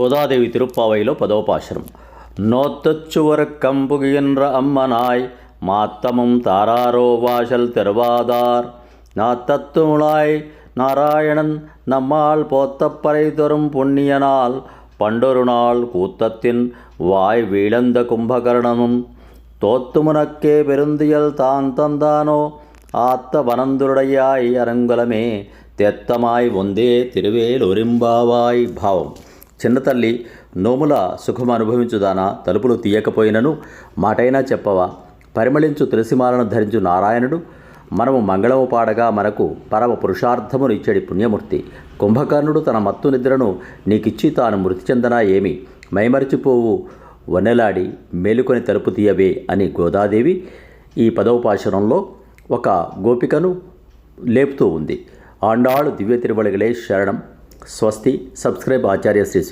கோதாதேவி திருப்பாவையிலோ பதோபாசனம். நோத்தச்சுவர் கம்புகின்ற அம்மனாய் மாத்தமும் தாராரோ வாசல் தெருவாதார். நாத்தத்துமுளாய் நாராயணன் நம்மால் போத்தப்பறை தரும் புண்ணியனால் பண்டொரு நாள் கூத்தத்தின் வாய் வீழந்த கும்பகர்ணனும் தோத்துமுனக்கே பெருந்தியல் தான் தந்தானோ ஆத்த வனந்துருடையாய் அரங்குலமே தெத்தமாய் ஒந்தே திருவேல் ஒரும்பாவாய் பாவம். చిన్నతల్లి నోముల సుఖం అనుభవించుదానా తలుపులు తీయకపోయినను మాటైనా చెప్పవా? పరిమళించు తులసిమాలను ధరించు నారాయణుడు. మనము మంగళము పాడగా మనకు పరమ పురుషార్థమును ఇచ్చడి పుణ్యమూర్తి. కుంభకర్ణుడు తన మత్తు నిద్రను నీకిచ్చి తాను మృతి చెందనా ఏమి? మైమరిచిపోవు వనెలాడి మేలుకొని తలుపు తీయవే అని గోదాదేవి ఈ పదవ ఒక గోపికను లేపుతూ ఉంది. ఆండాళు దివ్య తిరువళిగలే శరణం. స్వస్తి. సబ్స్క్రైబ్ ఆచార్య శ్రీ